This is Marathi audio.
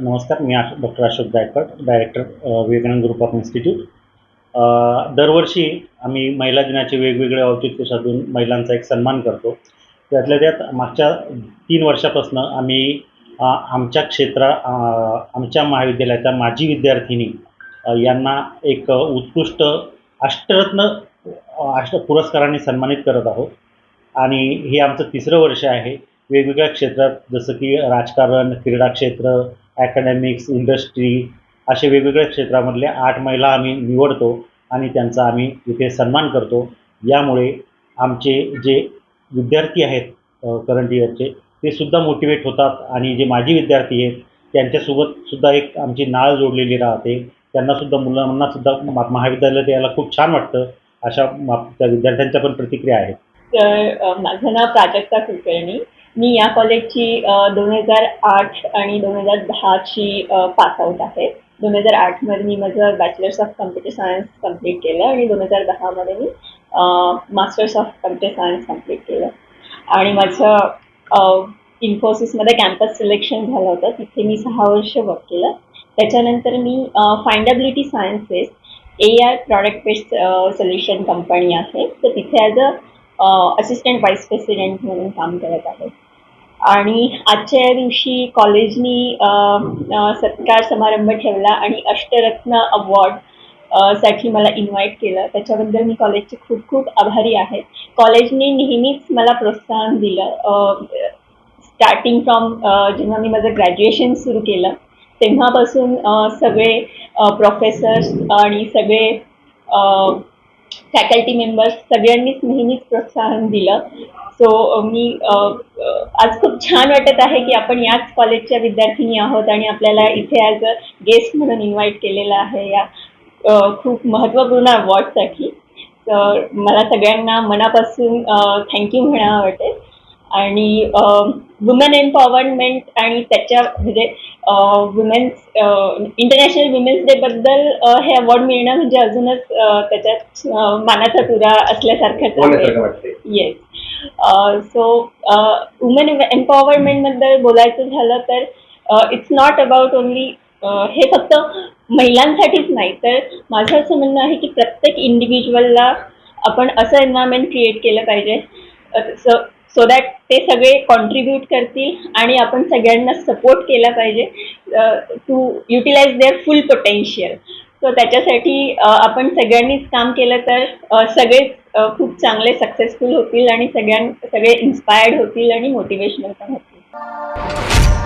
नमस्कार मी आश doctor Ashok Gaikwad director Vivekanand group of institute दरवर्षी आम्ही महिला दिनाचे वेगवेगळे औचित्य साधून महिलांचा एक सन्मान करतो. त्यातल्या त्यात मागच्या तीन वर्षापासून आम्ही आमच्या क्षेत्रा आमच्या महाविद्यालयाच्या माजी विद्यार्थिनी यांना एक उत्कृष्ट अष्टरत्न अष्ट पुरस्काराने सन्मानित करत आहोत. आणि हे आमचं तिसरं वर्ष आहे. वेगवेगळ्या क्षेत्रात जसं की राजकारण क्रीडा क्षेत्र ॲकॅडमिक्स इंडस्ट्री असे वेगवेगळ्या क्षेत्रामधल्या आठ महिला आम्ही निवडतो आणि त्यांचा आम्ही इथे सन्मान करतो. यामुळे आमचे जे विद्यार्थी आहेत करंट इयरचे ते सुद्धा मोटिवेट होतात आणि जे माजी विद्यार्थी आहेत त्यांच्यासोबत सुद्धा एक आमची नाळ जोडलेली राहते. त्यांनासुद्धा मुलांनासुद्धा मा- महाविद्यालयात यायला खूप छान वाटतं अशा त्या विद्यार्थ्यांच्या पण प्रतिक्रिया आहेत. तर माझं नाव प्राजक्ता कुलकर्णी. मी या कॉलेजची दोन हजार आठ आणि दोन हजार दहाची पासआउट आहे. दोन हजार आठमध्ये मी माझं bachelors of computer science complete केलं आणि दोन हजार दहामध्ये मी masters of computer science complete केलं. आणि माझं इन्फोसिसमध्ये कॅम्पस सिलेक्शन झालं होतं. तिथे मी सहा वर्ष वर्क केलं. त्याच्यानंतर मी findability sciences A I product based solution company आहे. तर तिथे as a assistant vice president म्हणून काम करत आहे. आणि आजच्या या दिवशी कॉलेजनी सत्कार समारंभ ठेवला आणि अष्टरत्न अवॉर्डसाठी मला इन्व्हाइट केलं. त्याच्याबद्दल मी कॉलेजचे खूप खूप आभारी आहे. कॉलेजने नेहमीच मला प्रोत्साहन दिलं. स्टार्टिंग फ्रॉम जेव्हा मी माझं ग्रॅज्युएशन सुरू केलं तेव्हापासून सगळे प्रोफेसर्स आणि सगळे फॅकल्टी मेंबर्स सगळ्यांनीच नेहमीच प्रोत्साहन दिलं. सो मी आज खूप छान वाटत आहे की आपण याच कॉलेजच्या विद्यार्थिनी आहोत आणि आपल्याला इथे ॲज अ गेस्ट म्हणून इन्व्हाइट केलेलं आहे या खूप महत्त्वपूर्ण अवॉर्डसाठी तर मला सगळ्यांना मनापासून थँक्यू म्हणावं वाटेल. आणि वुमेन एम्पॉवरमेंट आणि त्याच्या म्हणजे वुमेन्स इंटरनॅशनल वुमेन्स डेबद्दल हे अवॉर्ड मिळणं म्हणजे अजूनच त्याच्यात मानाचा तुरा असल्यासारखंच आहे. येस सो वुमेन एम्पॉवरमेंटबद्दल बोलायचं झालं तर इट्स नॉट अबाउट ओनली हे फक्त महिलांसाठीच नाही तर माझं असं म्हणणं आहे की प्रत्येक इंडिव्हिज्युअलला आपण असं एन्व्हायरमेंट क्रिएट केलं पाहिजे. सो दॅट ते सगळे कॉन्ट्रीब्यूट करतील आणि आपण सगळ्यांना सपोर्ट केला पाहिजे to utilize their full potential so त्याच्यासाठी आपण सगळ्यांनीच काम केलं तर सगळेच खूप चांगले सक्सेसफुल होतील आणि सगळ्यां सगळे इन्स्पायर्ड होतील आणि मोटिवेशनल पण होतील.